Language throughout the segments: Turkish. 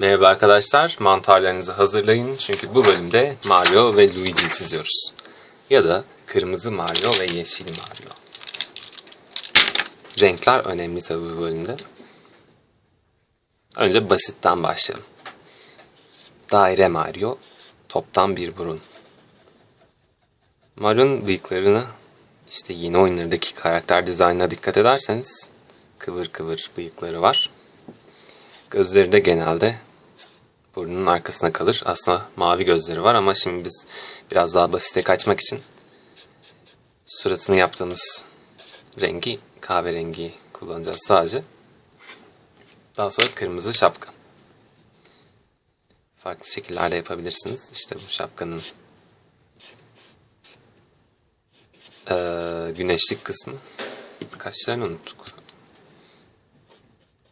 Merhaba arkadaşlar, mantarlarınızı hazırlayın çünkü bu bölümde Mario ve Luigi çiziyoruz. Ya da kırmızı Mario ve yeşil Mario. Renkler önemli tabii bu bölümde. Önce basitten başlayalım. Daire Mario, toptan bir burun. Mario'nun bıyıklarını işte yeni oyunlardaki karakter dizaynına dikkat ederseniz kıvır kıvır bıyıkları var. Gözleri de genelde burnunun arkasına kalır. Aslında mavi gözleri var ama şimdi biz biraz daha basite kaçmak için suratını yaptığımız rengi kahverengi kullanacağız sadece. Daha sonra kırmızı şapka. Farklı şekillerde yapabilirsiniz. İşte bu şapkanın ee, güneşlik kısmı. Kaşlarını unuttuk.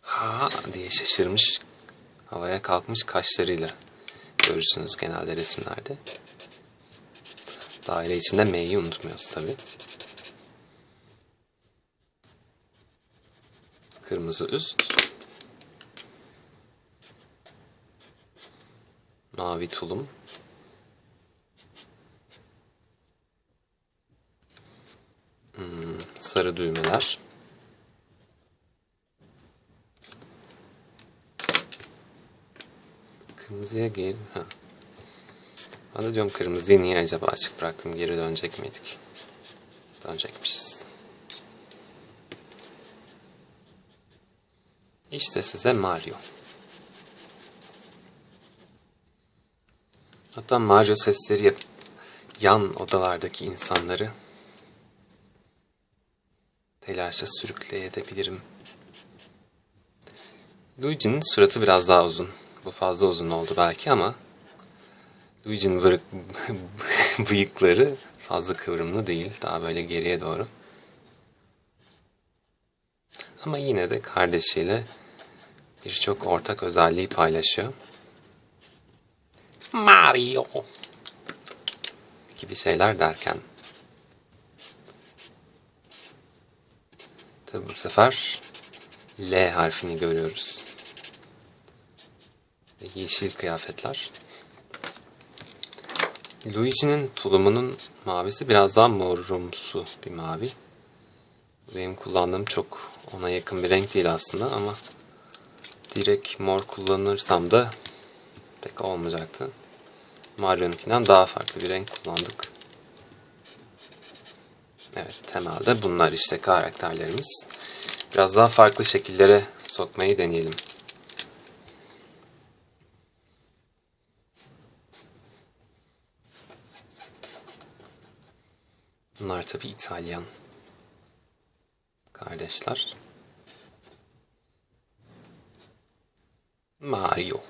Ha diye şaşırmış havaya kalkmış kaşlarıyla görürsünüz genelde resimlerde. Daire içinde M'yi unutmuyoruz tabi. Kırmızı üst. Mavi tulum. Hmm, sarı düğmeler. Kırmızıya geri... Ha. Ben diyorum kırmızıyı niye acaba açık bıraktım? Geri dönecek miydik? Dönecekmişiz. İşte size Mario. Hatta Mario sesleri yap yan odalardaki insanları telaşa sürükleyebilirim. Luigi'nin suratı biraz daha uzun. Bu fazla uzun oldu belki ama Luigi'nin bıyıkları fazla kıvrımlı değil. Daha böyle geriye doğru. Ama yine de kardeşiyle birçok ortak özelliği paylaşıyor. Mario gibi şeyler derken tabi bu sefer L harfini görüyoruz yeşil kıyafetler. Luigi'nin tulumunun mavisi biraz daha morumsu bir mavi. Benim kullandığım çok ona yakın bir renk değil aslında ama direkt mor kullanırsam da pek olmayacaktı. Mario'nunkinden daha farklı bir renk kullandık. Evet temelde bunlar işte karakterlerimiz. Biraz daha farklı şekillere sokmayı deneyelim. Bunlar tabi İtalyan kardeşler. Mario.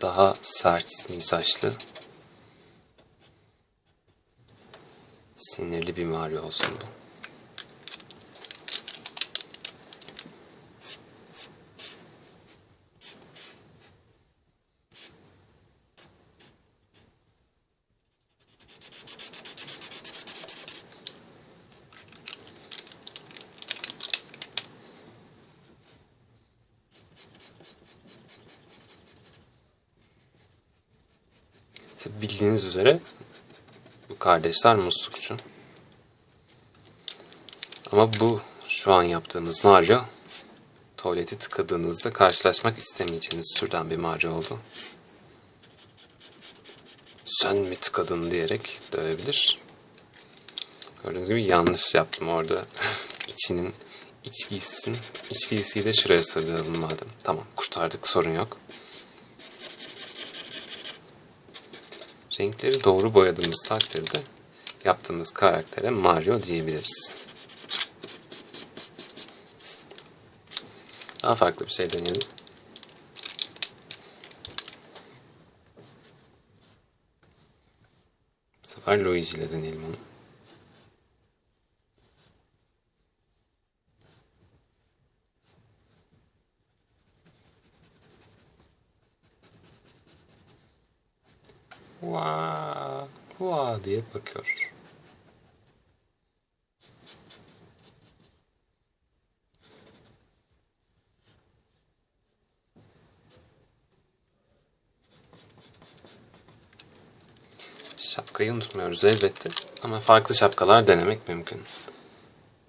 Daha sert mizaçlı. Sinirli bir Mario olsun bu. Bildiğiniz üzere bu kardeşler muslukçu. Ama bu şu an yaptığımız Mario tuvaleti tıkadığınızda karşılaşmak istemeyeceğiniz türden bir Mario oldu. Sen mi tıkadın diyerek dövebilir. Gördüğünüz gibi yanlış yaptım orada. İçinin iç giysisin. İç giysiyi de şuraya sığdıralım madem. Tamam kurtardık sorun yok. Renkleri doğru boyadığımız takdirde yaptığımız karaktere Mario diyebiliriz. Daha farklı bir şey deneyelim. Bu sefer Luigi ile deneyelim onu. Hua, hua diye bakıyor. Şapkayı unutmuyoruz elbette ama farklı şapkalar denemek mümkün.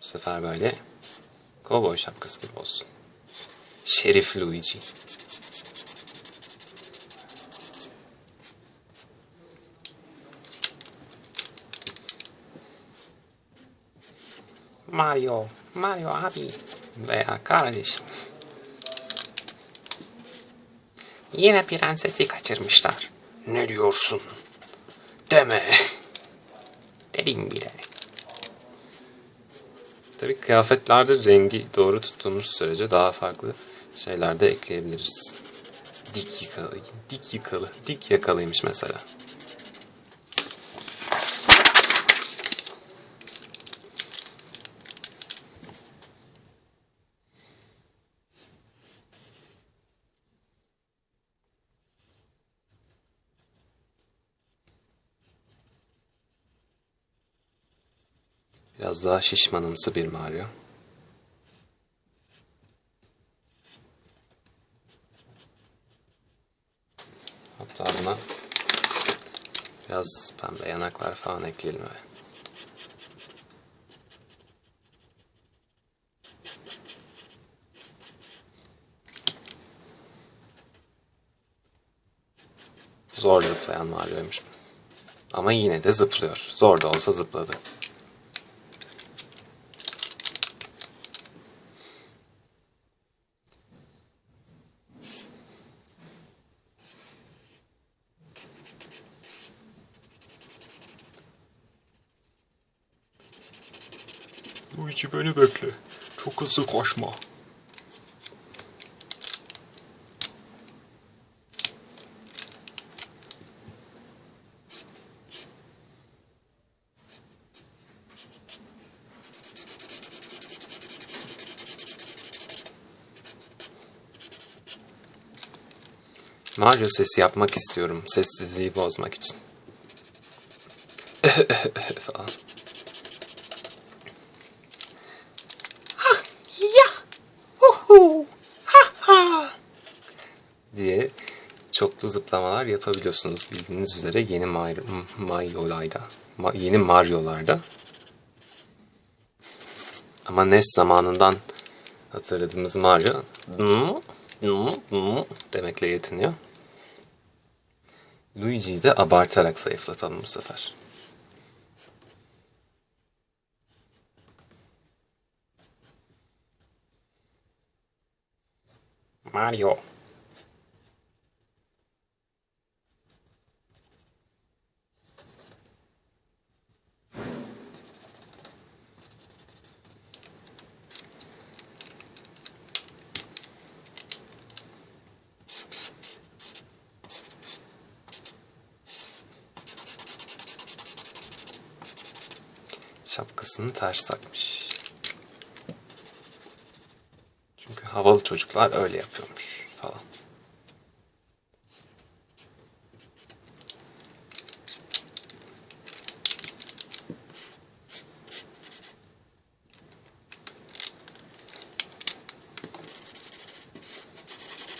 Bu sefer böyle kovboy şapkası gibi olsun. Şerif Luigi. Mario, Mario abi veya kardeşim. Yine prensesi kaçırmışlar. Ne diyorsun? Deme. Dedim bile. Tabii kıyafetlerde rengi doğru tuttuğumuz sürece daha farklı şeyler de ekleyebiliriz. Dik yakalı, dik yakalı, dik yakalıymış mesela. Biraz daha şişmanımsı bir Mario. Hatta buna biraz pembe yanaklar falan ekleyelim öyle. Zor zıplayan Mario'ymuş. Ama yine de zıplıyor. Zor da olsa zıpladı. Luigi beni bekle. Çok hızlı koşma. Mario sesi yapmak istiyorum. Sessizliği bozmak için. falan. ya, uhu, ha ha diye çoklu zıplamalar yapabiliyorsunuz bildiğiniz üzere yeni Mario, Mario'larda, Ma- yeni Mario'larda. Ama NES zamanından hatırladığımız Mario demekle yetiniyor. Luigi'yi de abartarak zayıflatalım bu sefer. Mario. Şapkasını ters takmış. Çünkü havalı çocuklar öyle yapıyormuş falan.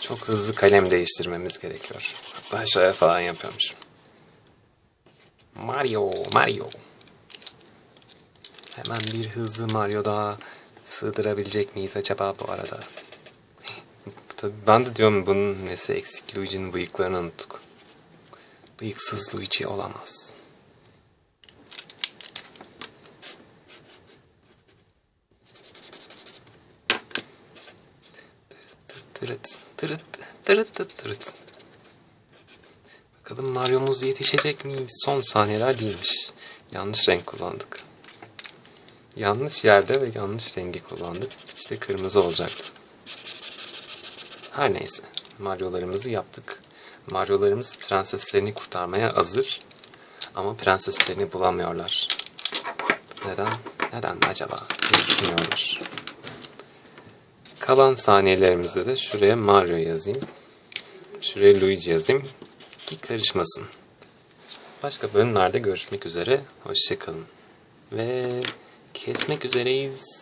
Çok hızlı kalem değiştirmemiz gerekiyor. Hatta aşağıya falan yapıyormuş. Mario, Mario. Hemen bir hızlı Mario daha sığdırabilecek miyiz acaba bu arada? Tabii ben de diyorum bunun nesi eksik Luigi'nin bıyıklarını unuttuk. Bıyıksız Luigi olamaz. Tırıt tırıt tırıt tırıt tırıt. Bakalım Mario'muz yetişecek mi? Son saniyeler değilmiş. Yanlış renk kullandık. Yanlış yerde ve yanlış rengi kullandık. İşte kırmızı olacaktı. Her neyse. Mario'larımızı yaptık. Mario'larımız prenseslerini kurtarmaya hazır. Ama prenseslerini bulamıyorlar. Neden? Neden acaba? Ne düşünüyorlar? Kalan saniyelerimizde de şuraya Mario yazayım. Şuraya Luigi yazayım. Ki karışmasın. Başka bölümlerde görüşmek üzere. Hoşçakalın. Ve kesmek üzereyiz.